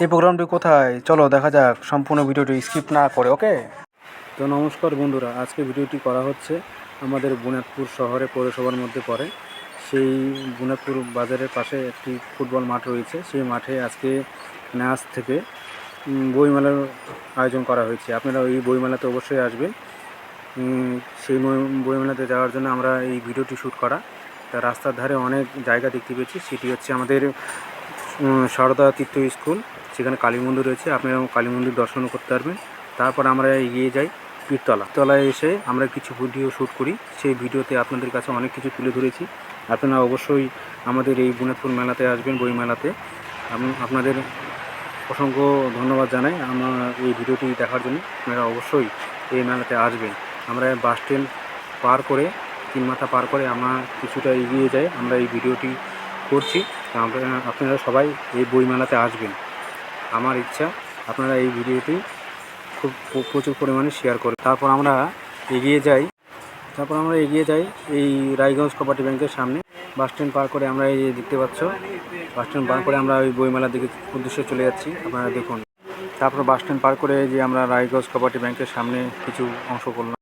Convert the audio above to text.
এই প্রোগ্রামটি কোথায়? চলো, দেখা যাক। সম্পূর্ণ ভিডিওটি স্কিপ না করে ওকে তো নমস্কার বন্ধুরা, আজকে ভিডিওটি করা হচ্ছে আমাদের বুনাদপুর শহরে পৌরসভার মধ্যে পড়ে। সেই বুনাদপুর বাজারের পাশে একটি ফুটবল মাঠ রয়েছে। সেই মাঠে আজকে নাচ থেকে বইমেলার আয়োজন করা হয়েছে। আপনারা ওই বইমেলাতে অবশ্যই আসবেন। সেই বই- বইমেলাতে যাওয়ার জন্য আমরা এই ভিডিওটি শ্যুট করা। তা রাস্তার ধারে অনেক জায়গা দেখতে পেয়েছি। সেটি হচ্ছে আমাদের সারদা তীর্থ স্কুল, সেখানে কালী মন্দির রয়েছে। আপনারা কালী মন্দির দর্শন করতে পারবেন। তারপর আমরা এগিয়ে যাই পীরতলা তলায় এসে আমরা কিছু ভিডিও শ্যুট করি। সেই ভিডিওতে আপনাদের কাছে অনেক কিছু তুলে ধরেছি। আপনারা অবশ্যই আমাদের এই বুনাদপুর মেলাতে আসবেন, বই মেলাতে। আপনাদের অসংখ্য ধন্যবাদ জানাই আমার এই ভিডিওটি দেখার জন্য। আপনারা অবশ্যই এই মেলাতে আসবেন। আমরা বাস স্ট্যান্ড পার করে তিন মাথা পার করে আমরা কিছুটা এগিয়ে যাই। আমরা এই ভিডিওটি করছি। আপনারা সবাই এই বইমেলাতে আসবেন। আমার ইচ্ছা, আপনারা এই ভিডিওটি খুব প্রচুর পরিমাণে শেয়ার করে তারপর আমরা এগিয়ে যাই। তারপর আমরা এগিয়ে যাই এই রায়গঞ্জ কোপারেটিভ ব্যাংকের সামনে। বাস স্ট্যান্ড পার করে আমরা এই দেখতে পাচ্ছ বাস স্ট্যান্ড পার করে আমরা ওই বইমেলার দিকে উদ্দেশ্যে চলে যাচ্ছি। আপনারা দেখুন। তারপর বাস স্ট্যান্ড পার করে যে আমরা রায়গঞ্জ কোপারেটিভ ব্যাংকের সামনে কিছু অংশ করলাম।